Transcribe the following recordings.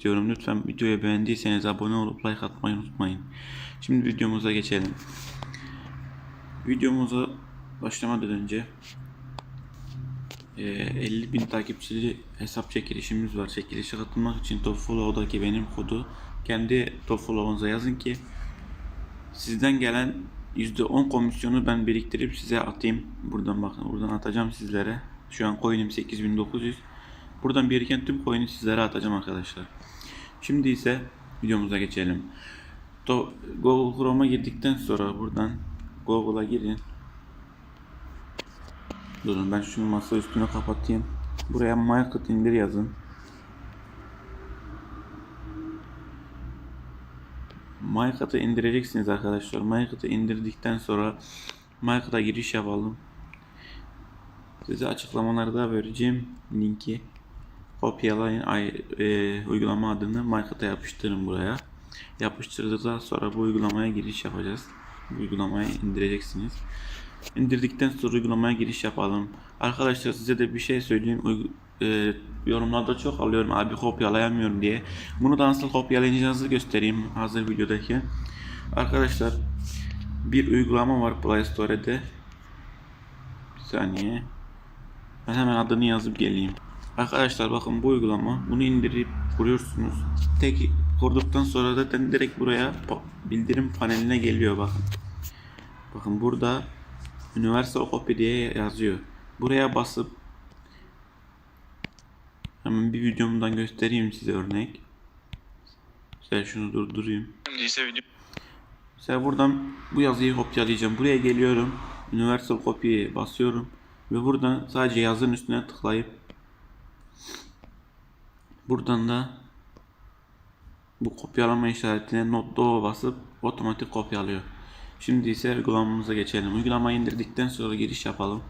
istiyorum. Lütfen videoyu beğendiyseniz abone olup like atmayı unutmayın. Şimdi videomuza geçelim. Videomuza başlamadan önce e, 50 bin takipçili hesap çekilişimiz var. Çekilişe katılmak için Tofullow'daki benim kodu kendi Tofullow'unuza yazın ki sizden gelen %10 komisyonu ben biriktirip size atayım. Buradan bakın buradan atacağım sizlere. Şu an coin'im 8900. Buradan biriken tüm coin'i sizlere atacağım arkadaşlar. Şimdi ise videomuza geçelim. Google Chrome'a girdikten sonra buradan Google'a girin. Durun ben şunu masa üstüne kapatayım. Buraya market indir yazın. Market'ı indireceksiniz arkadaşlar. Market'ı indirdikten sonra Market'a giriş yapalım. Size açıklamalarda vereceğim linki kopyalayın ay, e, uygulama adını Market'a yapıştırın buraya. Yapıştırdıktan sonra bu uygulamaya giriş yapacağız. Uygulamayı indireceksiniz. İndirdikten sonra uygulamaya giriş yapalım. Arkadaşlar size de bir şey söyleyeyim. Uygu- e, yorumlarda çok alıyorum abi kopyalayamıyorum diye. Bunu da nasıl kopyalayacağınızı göstereyim hazır videodayken. Arkadaşlar bir uygulama var Play Store'de. Bir saniye. Ben hemen adını yazıp geleyim. Arkadaşlar bakın bu uygulama. Bunu indirip kuruyorsunuz. Tek kurduktan sonra zaten direkt buraya bildirim paneline geliyor bakın. Bakın burada Universal Copy diye yazıyor. Buraya basıp hemen bir videomdan göstereyim size örnek. Mesela şunu durdurayım. Mesela buradan bu yazıyı kopyalayacağım. Buraya geliyorum. Universal Copy'ye basıyorum. Ve buradan sadece yazının üstüne tıklayıp buradan da bu kopyalama işaretine not do basıp otomatik kopyalıyor. Şimdi ise uygulamamıza geçelim. Uygulamayı indirdikten sonra giriş yapalım.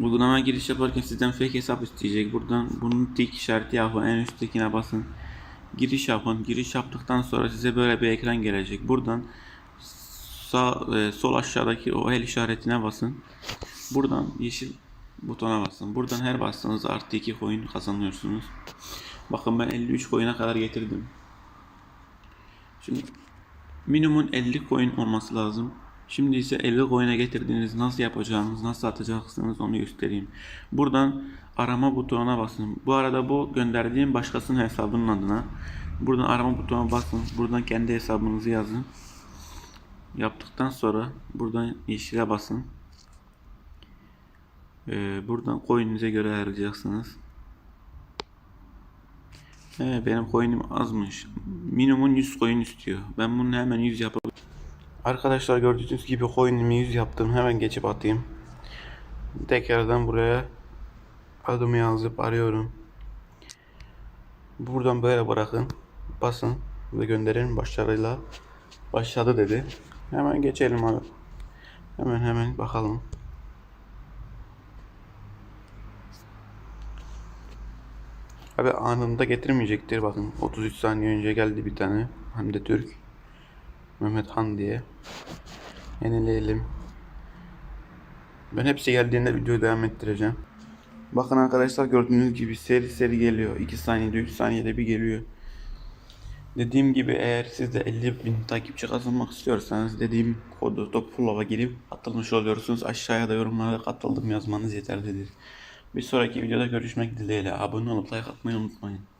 Uygulamaya giriş yaparken sizden fake hesap isteyecek. Buradan bunun tik işareti yapın. En üsttekine basın. Giriş yapın. Giriş yaptıktan sonra size böyle bir ekran gelecek. Buradan sağ e, sol aşağıdaki o el işaretine basın. Buradan yeşil butona basın. Buradan her bastığınızda artı 2 coin kazanıyorsunuz. Bakın ben 53 coin'e kadar getirdim. Şimdi minimum 50 coin olması lazım. Şimdi ise 50 coin'e getirdiğiniz nasıl yapacağınız, nasıl atacaksınız onu göstereyim. Buradan arama butonuna basın. Bu arada bu gönderdiğim başkasının hesabının adına. Buradan arama butonuna basın. Buradan kendi hesabınızı yazın. Yaptıktan sonra buradan yeşile basın. Ee, buradan coin'inize göre ayarlayacaksınız. He, benim coin'im azmış. Minimum 100 coin istiyor. Ben bunu hemen 100 yapabilirim. Arkadaşlar gördüğünüz gibi coin'imi 100 yaptım. Hemen geçip atayım. Tekrardan buraya adımı yazıp arıyorum. Buradan böyle bırakın. Basın ve gönderin başarıyla. Başladı dedi. Hemen geçelim abi. Hemen hemen bakalım. Abi anında getirmeyecektir bakın. 33 saniye önce geldi bir tane. Hem de Türk. Mehmet Han diye. Yenileyelim. Ben hepsi geldiğinde videoyu devam ettireceğim. Bakın arkadaşlar gördüğünüz gibi seri seri geliyor. 2 saniyede 3 saniyede bir geliyor. Dediğim gibi eğer siz de 50 bin takipçi kazanmak istiyorsanız dediğim kodu Topullow'a girip atılmış oluyorsunuz. Aşağıya da yorumlarda katıldım yazmanız yeterlidir. Bir sonraki videoda görüşmek dileğiyle. Abone olup like atmayı unutmayın.